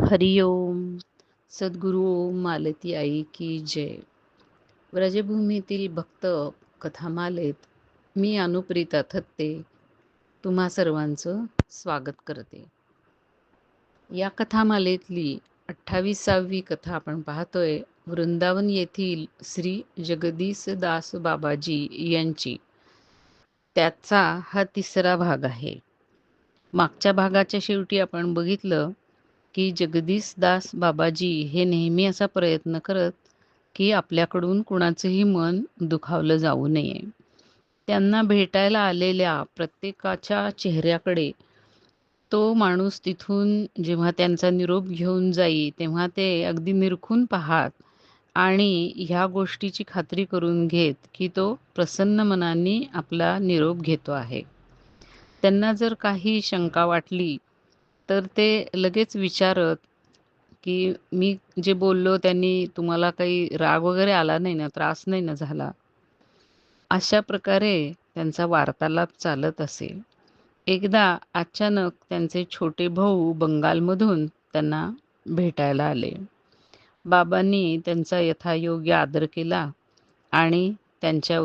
हरिओम सद्गुरू ओम मालती आई की जय. व्रजभूमीतील भक्त कथामालेत मी अनुप्रिता थत्ते तुम्हा सर्वांचं स्वागत करते. या कथामालेतली अठ्ठावीसावी कथा आपण पाहतोय. वृंदावन येथील श्री जगदीश दास बाबाजी यांची. त्याचा हा तिसरा भाग आहे. मागच्या भागाच्या शेवटी आपण बघितलं की जगदीश दास बाबाजी हे नेहमी असा प्रयत्न करत की आपल्याकडून कुणाचंही मन दुखावलं जाऊ नये. त्यांना भेटायला आलेल्या प्रत्येकाच्या चेहऱ्याकडे तो माणूस तिथून जेव्हा त्यांचा निरोप घेऊन जाई तेव्हा ते अगदी निरखून पाहात आणि ह्या गोष्टीची खात्री करून घेत की तो प्रसन्न मनाने आपला निरोप घेतो आहे. त्यांना जर काही शंका वाटली तर ते लगेच विचारत की मी जे बोललो त्यांनी तुम्हाला काही राग वगैरे आला नाही ना त्रास नाही ना झाला? अशा प्रकारे त्यांचा वार्तालाप चालत असेल. एकदा अचानक त्यांचे छोटे भाऊ बंगालमधून त्यांना भेटायला आले. बाबांनी त्यांचा यथायोग्य आदर केला आणि त्यांच्या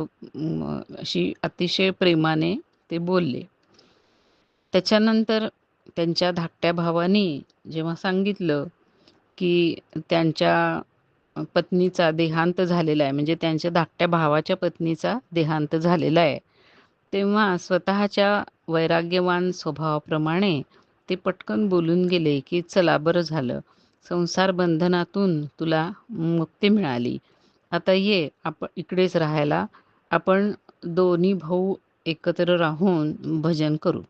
अशी अतिशय प्रेमाने ते बोलले. त्याच्यानंतर त्यांच्या धाकट्या भावानी जेव्हा सांगितलं की त्यांच्या पत्नीचा देहांत झालेला आहे म्हणजे त्यांच्या धाकट्या भावाच्या पत्नीचा देहांत झालेला आहे तेव्हा स्वतःच्या वैराग्यवान स्वभावाप्रमाणे ते पटकन बोलून गेले की चला बरं झालं. संसार बंधनातून तुला मुक्ती मिळाली. आता ये आपण इकडेच राहायला. आपण दोन्ही भाऊ एकत्र राहून भजन करू.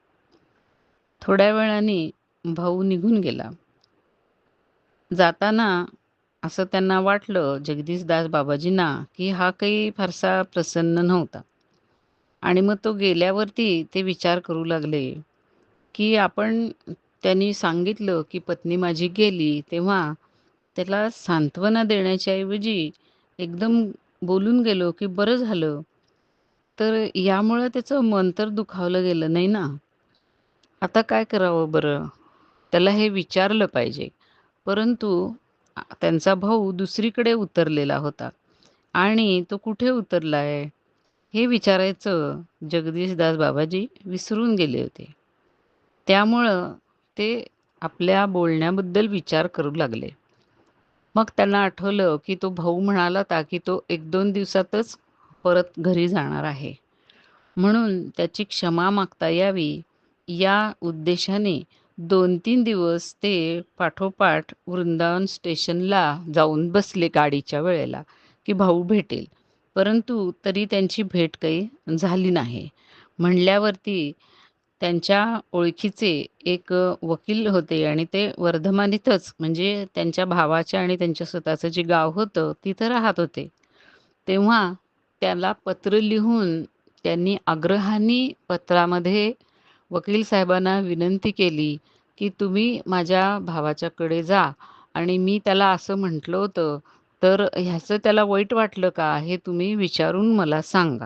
थोड्या वेळाने भाऊ निघून गेला. जाताना असं त्यांना वाटलं जगदीशदास बाबाजींना की हा काही फारसा प्रसन्न नव्हता. आणि मग तो गेल्यावरती ते विचार करू लागले की आपण त्यांनी सांगितलं की पत्नी माझी गेली तेव्हा त्याला सांत्वना देण्याच्या ऐवजी एकदम बोलून गेलो की बरं झालं तर यामुळं त्याचं मन तर दुखावलं गेलं नाही ना? आता काय करावं बरं? त्याला हे विचारलं पाहिजे. परंतु त्यांचा भाऊ दुसरीकडे उतरलेला होता. आणि तो कुठे उतरला आहे हे विचारायचं जगदीशदास बाबाजी विसरून गेले होते. त्यामुळं ते आपल्या बोलण्याबद्दल विचार करू लागले. मग त्यांना आठवलं की तो भाऊ म्हणाला होता की तो एक दोन दिवसातच परत घरी जाणार आहे. म्हणून त्याची क्षमा मागता यावी. या उद्देशाने दोन तीन दिवस ते पाठोपाठ वृंदावन स्टेशनला जाऊन बसले गाडीच्या वेळेला की भाऊ भेटेल. परंतु तरी त्यांची भेट काही झाली नाही. म्हणल्यावरती त्यांच्या ओळखीचे एक वकील होते आणि ते वर्धमानीतच म्हणजे त्यांच्या भावाच्या आणि त्यांच्या स्वतःचं जे गाव होतं तिथं राहत होते. तेव्हा त्याला पत्र लिहून त्यांनी आग्रहाने पत्रामध्ये वकील साहेबांना विनंती केली की तुम्ही माझ्या भावाच्याकडे जा. आणि मी त्याला असं म्हटलं होतं तर ह्याचं त्याला वाईट वाटलं का? हे तुम्ही विचारून मला सांगा.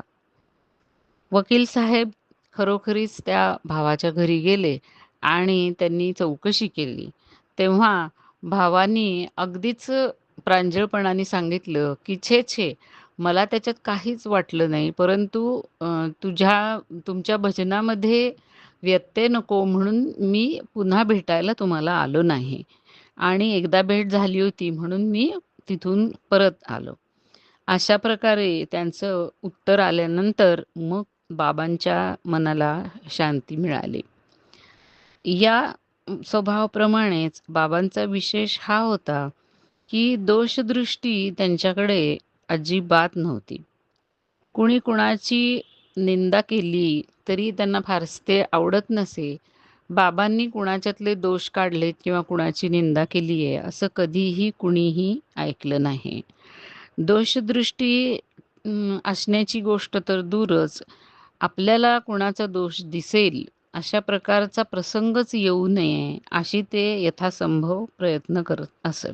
वकील साहेब खरोखरीच त्या भावाच्या घरी गेले आणि त्यांनी चौकशी केली. तेव्हा भावानी अगदीच प्रांजळपणाने सांगितलं की छे छे मला त्याच्यात काहीच वाटलं नाही परंतु तुझ्या तुमच्या भजनामध्ये व्यत्यय नको म्हणून मी पुन्हा भेटायला तुम्हाला आलो नाही. आणि एकदा भेट झाली होती म्हणून मी तिथून परत आलो. अशा प्रकारे त्यांचं उत्तर आल्यानंतर मग बाबांच्या मनाला शांती मिळाली. या स्वभावाप्रमाणेच बाबांचा विशेष हा होता की दोषदृष्टी त्यांच्याकडे अजिबात नव्हती. कुणी कुणाची निंदा केली तरी त्यांना फारसे ते आवडत नसे. बाबांनी कुणाच्यातले दोष काढलेत किंवा कुणाची निंदा केली आहे असं कधीही कुणीही ऐकलं नाही. दोषदृष्टी असण्याची गोष्ट तर दूरच. आपल्याला कुणाचा दोष दिसेल अशा प्रकारचा प्रसंगच येऊ नये अशी ते यथासंभव प्रयत्न करत असत.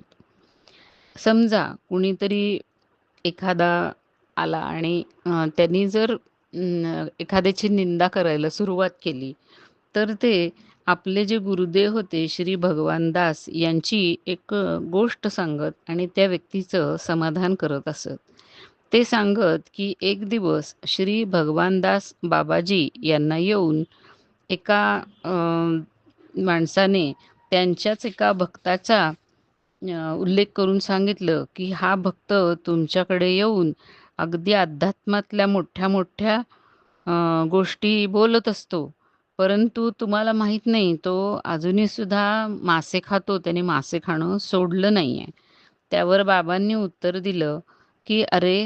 समजा कुणीतरी एखादा आला आणि त्यांनी जर एखाद्याची निंदा करायला सुरुवात केली. तर ते आपले जे गुरुदेव होते श्री भगवान दास यांची एक गोष्ट सांगत आणि त्या व्यक्तीचं समाधान करत असत. ते सांगत की एक दिवस श्री भगवानदास बाबाजी यांना येऊन एका माणसाने त्यांच्याच एका भक्ताचा उल्लेख करून सांगितलं की हा भक्त तुमच्याकडे येऊन अगदी अध्यात्मातल्या मोठ्या मोठ्या गोष्टी बोलत असतो. परंतु तुम्हाला माहीत नाही तो अजूनही सुद्धा मासे खातो त्याने मासे खाणं सोडलं नाही आहे त्यावर बाबांनी उत्तर दिलं की अरे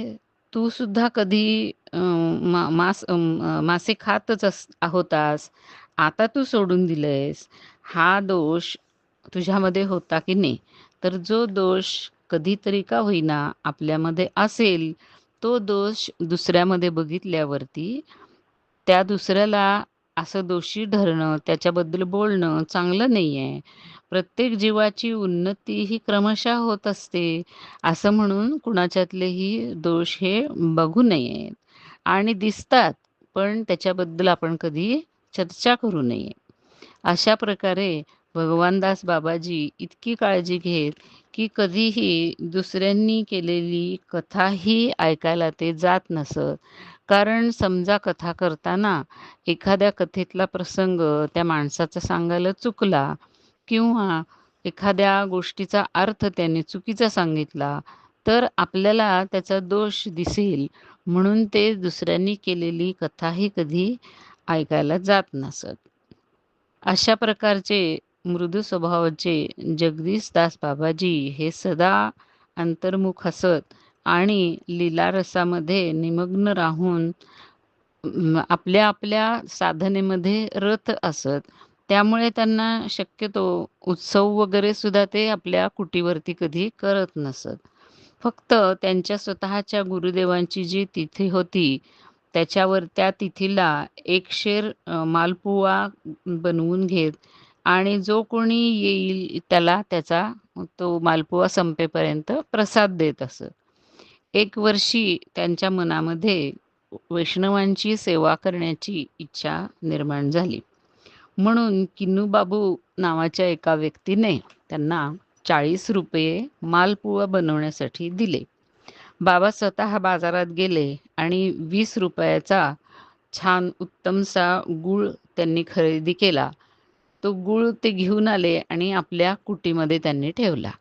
तू सुद्धा कधी मास मासे खातच अस होतास. आता तू सोडून दिलंयस. हा दोष तुझ्यामध्ये होता की नाही? तर जो दोष कधीतरी का होईना आपल्यामध्ये असेल तो दोष दुसऱ्यामध्ये बघितल्यावरती त्या दुसऱ्याला असं दोषी धरणं त्याच्याबद्दल बोलणं चांगलं नाही आहे प्रत्येक जीवाची उन्नती ही क्रमशः होत असते. असं म्हणून कुणाच्यातलेही दोष हे बघू नयेत. आणि दिसतात पण त्याच्याबद्दल आपण कधी चर्चा करू नये. अशा प्रकारे भगवानदास बाबाजी इतकी काळजी घेत की कधीही दुसऱ्यांनी केलेली कथाही ऐकायला ते जात नसत. कारण समजा कथा करताना एखाद्या कथेतला प्रसंग त्या माणसाचा सांगायला चुकला किंवा एखाद्या गोष्टीचा अर्थ त्याने चुकीचा सांगितला तर आपल्याला त्याचा दोष दिसेल. म्हणून ते दुसऱ्यांनी केलेली कथाही कधी ऐकायला जात नसत. अशा प्रकारचे मृदू स्वभावाचे जगदीशदास बाबाजी हे सदा अंतर्मुख असत आणि लीलारसामध्ये निमग्न राहून आपल्या आपल्या साधनेमध्ये रथ असत. त्यामुळे त्यांना शक्यतो उत्सव वगैरे सुद्धा ते आपल्या कुटीवरती कधी करत नसत. फक्त त्यांच्या स्वतःच्या गुरुदेवांची जी तिथी होती त्याच्यावर त्या तिथीला एक शेर मालपुवा बनवून घेत. आणि जो कोणी येईल त्याला त्याचा तो मालपुवा संपेपर्यंत प्रसाद देत असत एक वर्षी त्यांच्या मनामध्ये वैष्णवांची सेवा करण्याची इच्छा निर्माण झाली. म्हणून किन्नूबाबू नावाच्या एका व्यक्तीने त्यांना चाळीस रुपये मालपुवा बनवण्यासाठी दिले. बाबा स्वतः बाजारात गेले आणि वीस रुपयाचा छान उत्तमसा गूळ त्यांनी खरेदी केला. तो गूळ ते घेऊन आले आणि आपल्या कुटीमध्ये त्यांनी ठेवला.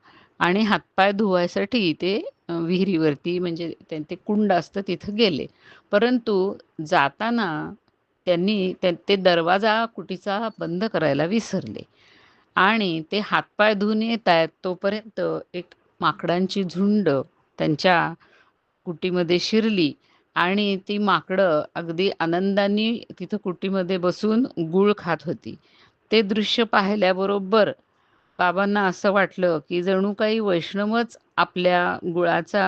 आणि हातपाय धुवायसाठी ते विहिरीवरती म्हणजे ते कुंड असतं तिथं गेले. परंतु जाताना त्यांनी ते दरवाजा कुटीचा बंद करायला विसरले. आणि ते हातपाय धुवून येत आहेत तोपर्यंत एक माकडांची झुंड त्यांच्या कुटीमध्ये शिरली. आणि ती माकडं अगदी आनंदाने तिथं कुटीमध्ये बसून गुळ खात होती. ते दृश्य पाहिल्याबरोबर बाबांना असं वाटलं की जणू काही वैष्णवच आपल्या गुळाचा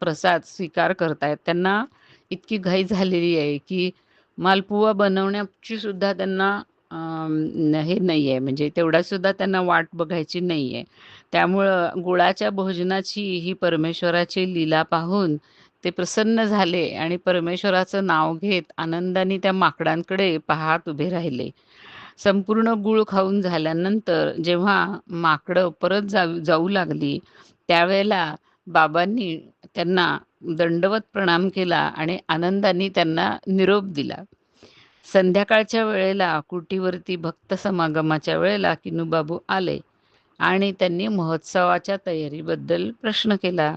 प्रसाद स्वीकार करतायत. त्यांना इतकी घाई झालेली आहे की मालपुवा बनवण्याची सुद्धा त्यांना हे नाही आहे म्हणजे तेवढा सुद्धा त्यांना वाट बघायची नाही आहे त्यामुळं गुळाच्या भोजनाची ही परमेश्वराची लीला पाहून ते प्रसन्न झाले आणि परमेश्वराचं नाव घेत आनंदाने त्या माकडांकडे पाहत उभे राहिले. संपूर्ण गुळ खाऊन झाल्यानंतर जेव्हा माकडं परत जाऊ जाऊ लागली त्यावेळेला बाबांनी त्यांना दंडवत प्रणाम केला आणि आनंदाने त्यांना निरोप दिला. संध्याकाळच्या वेळेला कुटीवरती भक्त समागमाच्या वेळेला किनूबाबू आले आणि त्यांनी महोत्सवाच्या तयारीबद्दल प्रश्न केला.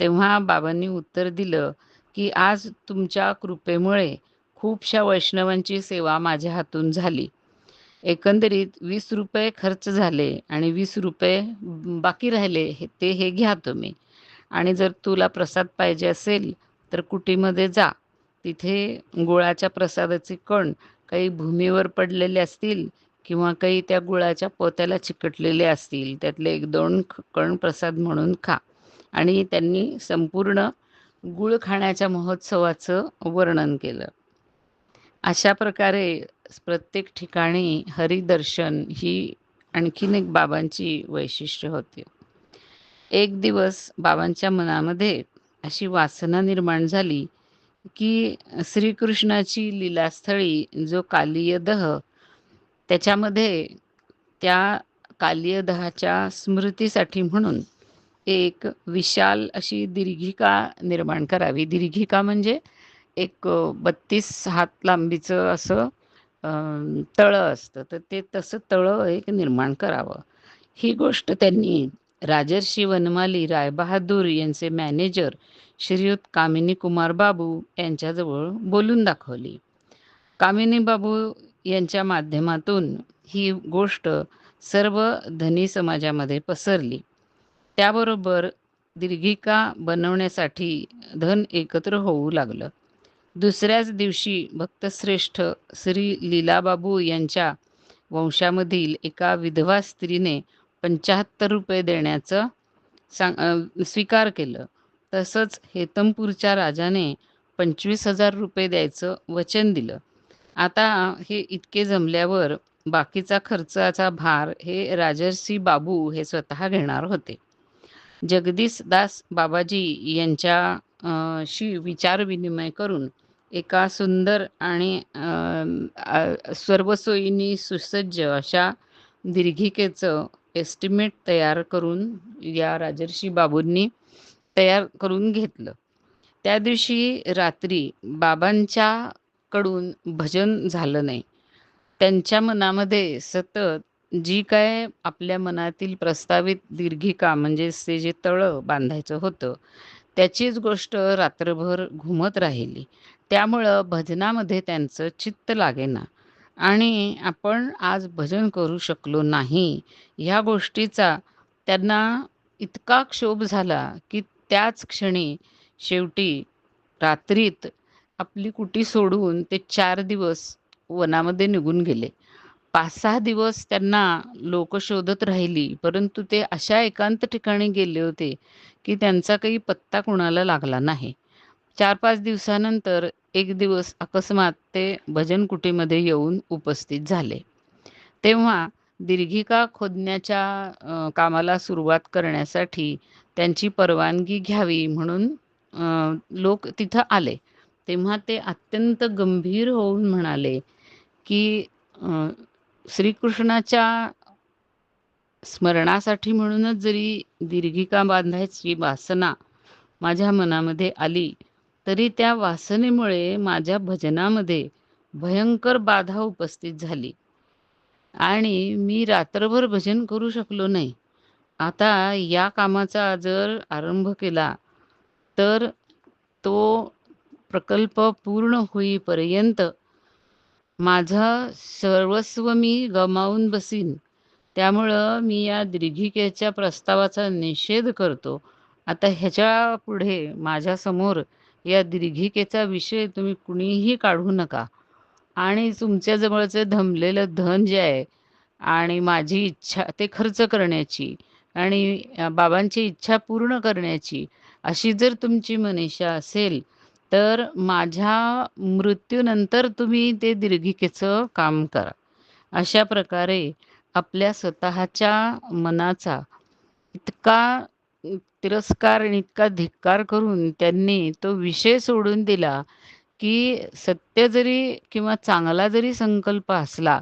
तेव्हा बाबांनी उत्तर दिलं की आज तुमच्या कृपेमुळे खूपशा वैष्णवांची सेवा माझ्या हातून झाली. एकंदरीत वीस रुपये खर्च झाले आणि वीस रुपये बाकी राहिले हे ते हे घ्या तुम्ही. आणि जर तुला प्रसाद पाहिजे असेल तर कुटीमध्ये जा. तिथे गुळाच्या प्रसादाचे कण काही भूमीवर पडलेले असतील किंवा काही त्या गुळाच्या पोत्याला चिकटलेले असतील. त्यातले एक दोन कण प्रसाद म्हणून खा. आणि त्यांनी संपूर्ण गुळ खाण्याच्या महोत्सवाचं वर्णन केलं. अशा प्रकारे प्रत्येक ठिकाणी हरिदर्शन ही आणखीन एक बाबांची वैशिष्ट्य होती. एक दिवस बाबांच्या मनामध्ये अशी वासना निर्माण झाली की श्रीकृष्णाची लीलास्थळी जो कालियदह त्याच्यामध्ये त्या कालियदहाच्या स्मृतीसाठी म्हणून एक विशाल अशी दीर्घिका निर्माण करावी. दीर्घिका म्हणजे एक बत्तीस हात लांबीचं असं तळं असतं. तर ते तसं तळं एक निर्माण करावं. ही गोष्ट त्यांनी राजर्षी वनमाली रायबहादूर यांचे मॅनेजर श्रीयुत कामिनी कुमार बाबू यांच्याजवळ बोलून दाखवली. कामिनी बाबू यांच्या माध्यमातून ही गोष्ट सर्व धनी समाजामध्ये पसरली. त्याबरोबर दीर्घिका बनवण्यासाठी धन एकत्र होऊ लागलं. दुसऱ्याच दिवशी भक्तश्रेष्ठ श्री लीलाबाबू यांच्या वंशामधील एका विधवा स्त्रीने पंच्याहत्तर रुपये देण्याचं सांग स्वीकार केलं. तसंच हेतमपूरच्या राजाने पंचवीस हजार रुपये द्यायचं वचन दिलं. आता हे इतके जमल्यावर बाकीचा खर्चाचा भार हे राजर्षी बाबू हे स्वतः घेणार होते. जगदीश दास बाबाजी यांच्या शी विचारविनिमय करून एका सुंदर आणि सर्वसोयीनी सुसज्ज अशा दीर्घिकेचं एस्टिमेट तयार करून या राजर्षी बाबूंनी तयार करून घेतलं. त्या दिवशी रात्री बाबांच्या कडून भजन झालं नाही. त्यांच्या मनामध्ये सतत जी काय आपल्या मनातील प्रस्तावित दीर्घिका म्हणजे ते जे तळं बांधायचं होतं त्याचीच गोष्ट रात्रभर घुमत राहिली. त्यामुळं भजनामध्ये त्यांचं चित्त लागेना. आणि आपण आज भजन करू शकलो नाही ह्या गोष्टीचा त्यांना इतका क्षोभ झाला की त्याच क्षणी शेवटी रात्रीत आपली कुटी सोडून ते चार दिवस वनामध्ये निघून गेले. पाच सहा दिवस त्यांना लोक शोधत राहिली परंतु ते अशा एकांत ठिकाणी गेले होते की त्यांचा काही पत्ता कुणाला लागला नाही. चार पाच दिवसानंतर एक दिवस अकस्मात ते भजन कुटीमध्ये येऊन उपस्थित झाले. तेव्हा दीर्घिका खोदण्याच्या कामाला सुरुवात करण्यासाठी त्यांची परवानगी घ्यावी म्हणून लोक तिथं आले. तेव्हा ते अत्यंत गंभीर होऊन म्हणाले की श्रीकृष्णाच्या स्मरणासाठी म्हणूनच जरी दीर्घिका बांधायची वासना माझ्या मनामध्ये आली तरी त्या वासनेमुळे माझ्या भजनामध्ये भयंकर बाधा उपस्थित झाली. आणि मी रात्रभर भजन करू शकलो नाही. आता या कामाचा जर आरंभ केला तर तो प्रकल्प पूर्ण होईपर्यंत माझं सर्वस्व मी गमावून बसीन. त्यामुळं मी या दीर्घिकेच्या प्रस्तावाचा निषेध करतो. आता ह्याच्या पुढे माझ्यासमोर या दीर्घिकेचा विषय तुम्ही कुणीही काढू नका. आणि तुमच्याजवळचं धमलेलं धन जे आहे आणि माझी इच्छा ते खर्च करण्याची आणि बाबांची इच्छा पूर्ण करण्याची अशी जर तुमची मनीषा असेल तर माझ्या मृत्यूनंतर तुम्ही ते दीर्घिकेचं काम करा. अशा प्रकारे आपल्या स्वतःच्या मनाचा इतका तिरस्कार आणि इतका धिक्कार करून त्यांनी तो विषय सोडून दिला की सत्य जरी किंवा चांगला जरी संकल्प असला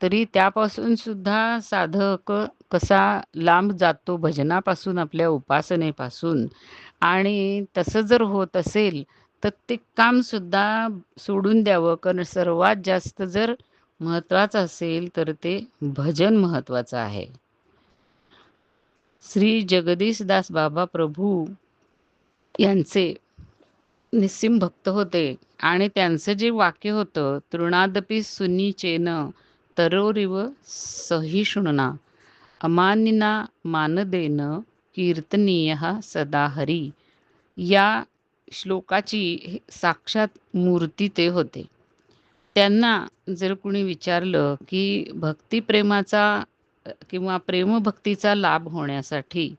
तरी त्यापासून सुद्धा साधक कसा लांब जातो भजनापासून आपल्या उपासनेपासून. आणि तसं जर होत असेल तर ते कामसुद्धा सोडून द्यावं. कारण सर्वात जास्त जर महत्त्वाचं असेल तर ते भजन महत्त्वाचं आहे. श्री जगदीशदास बाबा प्रभू यांचे निस्सिम भक्त होते आणि त्यांचं जे वाक्य होतं तृणादपी सुनीचेन तरोरिव सहिष्णुना अमानिना मानदेन कीर्तनीय सदा हरी. या श्लोकाची साक्षात मूर्ती ते होते. त्यांना जर कुणी विचारलं की भक्तिप्रेमाचा किंवा प्रेमभक्तीचा लाभ होण्यासाठी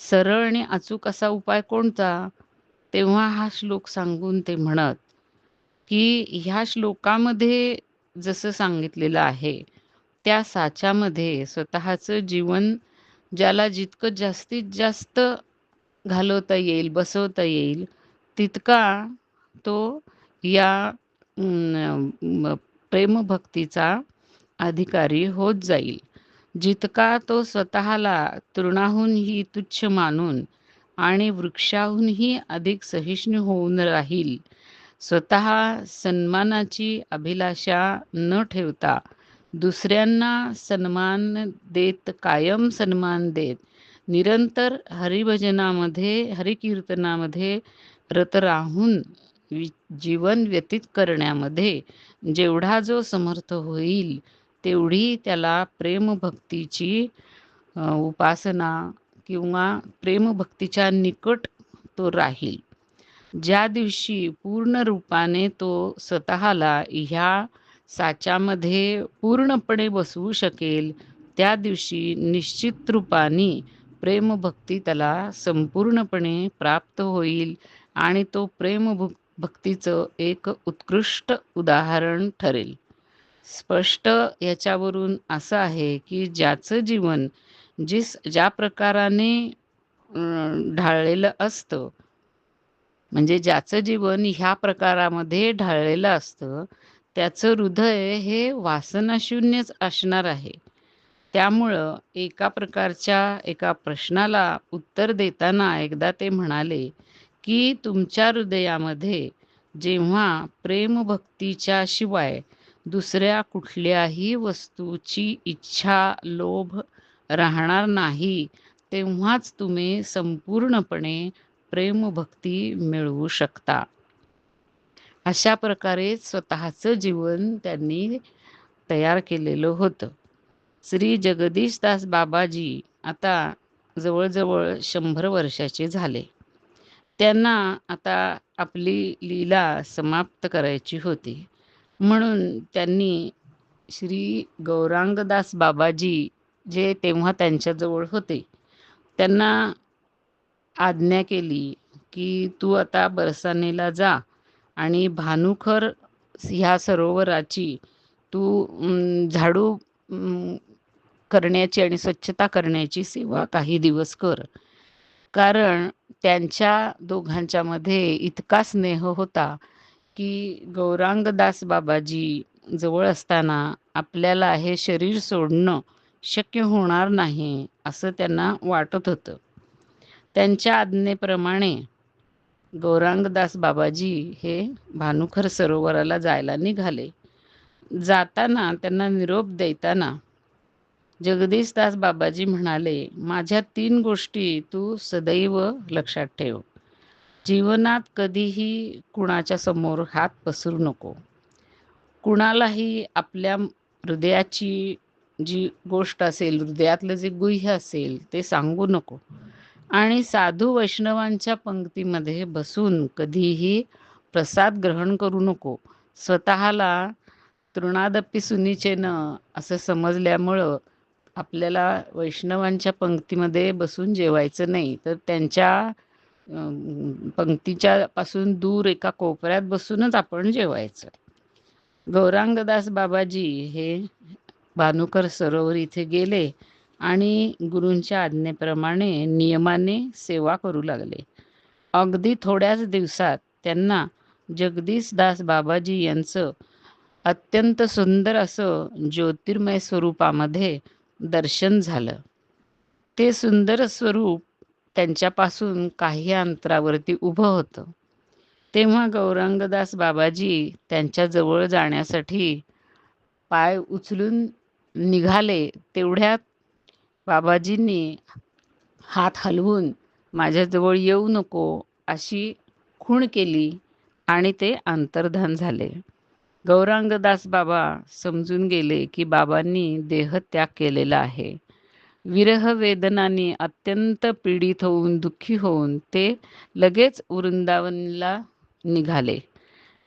सरळ आणि अचूक असा उपाय कोणता? तेव्हा हा श्लोक सांगून ते म्हणत की ह्या श्लोकामध्ये जसं सांगितलेलं आहे त्या साच्यामध्ये स्वतःचं जीवन ज्याला जितकं जास्तीत जास्त घालवता येईल बसवता येईल तितका तो या प्रेमभक्तीचा अधिकारी होत जाईल. जितका तो स्वतःला तृणाहूनही तुच्छ मानून आणि वृक्षाहूनही अधिक सहिष्णू होऊन राहील स्वतः सन्मानाची अभिलाषा न ठेवता दुसऱ्यांना सन्मान देत कायम सन्मान देत निरंतर हरिभजनामध्ये हरिकीर्तनामध्ये रत राहून जीवन व्यतीत करण्यामध्ये जेवढा जो समर्थ होईल तेवढी त्याला प्रेमभक्तीची उपासना किंवा प्रेमभक्तीच्या निकट तो राहील. ज्या दिवशी पूर्ण रूपाने तो स्वतःला ह्या साच्यामध्ये पूर्णपणे बसवू शकेल त्या दिवशी निश्चित रूपाने प्रेमभक्ती त्याला संपूर्णपणे प्राप्त होईल. आणि तो प्रेम भक्तीचं एक उत्कृष्ट उदाहरण ठरेल. स्पष्ट याच्यावरून असं आहे की ज्याचं जीवन जिस ज्या प्रकाराने ढाळलेलं असतं म्हणजे ज्याचं जीवन ह्या प्रकारामध्ये ढाळलेलं असतं त्याचं हृदय हे वासनाशून्यच असणार आहे. त्यामुळं एका प्रकारच्या एका प्रश्नाला उत्तर देताना एकदा ते म्हणाले की तुमच्या हृदयामध्ये जेव्हा प्रेमभक्तीच्या शिवाय दुसऱ्या कुठल्याही वस्तूची इच्छा लोभ राहणार नाही तेव्हाच तुम्ही संपूर्णपणे प्रेमभक्ती मिळवू शकता. अशा प्रकारे स्वतःचं जीवन त्यांनी तयार केलेलं होतं. श्री जगदीशदास बाबाजी आता जवळजवळ शंभर वर्षाचे झाले. त्यांना आता आपली लीला समाप्त करायची होती. म्हणून त्यांनी श्री गौरांगदास बाबाजी जे तेव्हा त्यांच्याजवळ होते त्यांना आज्ञा केली की तू आता बरसानेला जा आणि भानुखर ह्या सरोवराची तू झाडू करण्याची आणि स्वच्छता करण्याची सेवा काही दिवस कर. कारण त्यांच्या दोघांच्या मध्ये इतका स्नेह होता की गौरांगदास बाबाजी जवळ असताना आपल्याला हे शरीर सोडणं शक्य होणार नाही असं त्यांना वाटत होतं. त्यांच्या आज्ञेप्रमाणे गौरांगदास बाबाजी हे भानुखर सरोवराला जायला निघाले. जाताना त्यांना निरोप देताना जगदीशदास बाबाजी म्हणाले माझ्या तीन गोष्टी तू सदैव लक्षात ठेव. जीवनात कधीही कुणाच्या समोर हात पसरू नको. कुणालाही आपल्या हृदयाची जी गोष्ट असेल हृदयातलं जे गुह्य असेल ते सांगू नको. आणि साधू वैष्णवांच्या पंक्तीमध्ये बसून कधीही प्रसाद ग्रहण करू नको. स्वतःला तृणादप्पी सुनीचेनं असं समजल्यामुळं आपल्याला वैष्णवांच्या पंक्तीमध्ये बसून जेवायचं नाही तर त्यांच्या पंक्तीच्या पासून दूर एका कोपऱ्यात बसूनच आपण जेवायचं. गौरांगदास बाबाजी हे भानुकर सरोवर इथे गेले आणि गुरूंच्या आज्ञेप्रमाणे नियमाने सेवा करू लागले. अगदी थोड्याच दिवसात त्यांना जगदीशदास बाबाजी यांचं अत्यंत सुंदर असं ज्योतिर्मय स्वरूपामध्ये दर्शन झालं. ते सुंदर स्वरूप त्यांच्यापासून काही अंतरावरती उभं होतं. तेव्हा गौरंगदास बाबाजी त्यांच्याजवळ जाण्यासाठी पाय उचलून निघाले. तेवढ्यात बाबाजींनी हात हलवून माझ्याजवळ येऊ नको अशी खूण केली आणि ते अंतर्धान झाले. गौरांगदास बाबा समजून गेले की बाबांनी देहत्याग केलेला आहे. विरह वेदनाने अत्यंत पीडित होऊन दुःखी होऊन ते लगेच वृंदावनला निघाले.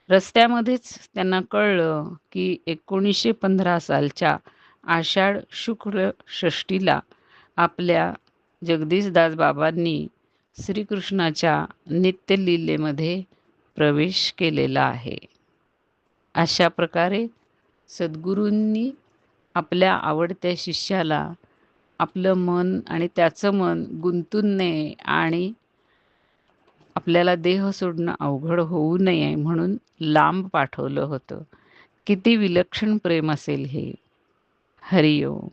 रस्त्यामध्येच त्यांना कळलं की एकोणीसशे पंधरा सालच्या आषाढ शुक्ल षष्टीला आपल्या जगदीशदास बाबांनी श्रीकृष्णाच्या नित्यलीलेमध्ये प्रवेश केलेला आहे. अशा प्रकारे सद्गुरूंनी आपल्या आवडत्या शिष्याला आपलं मन आणि त्याचं मन गुंतून नये आणि आपल्याला देह सोडणं अवघड होऊ नये म्हणून लांब पाठवलं होतं. किती विलक्षण प्रेम असेल हे. हरिओम.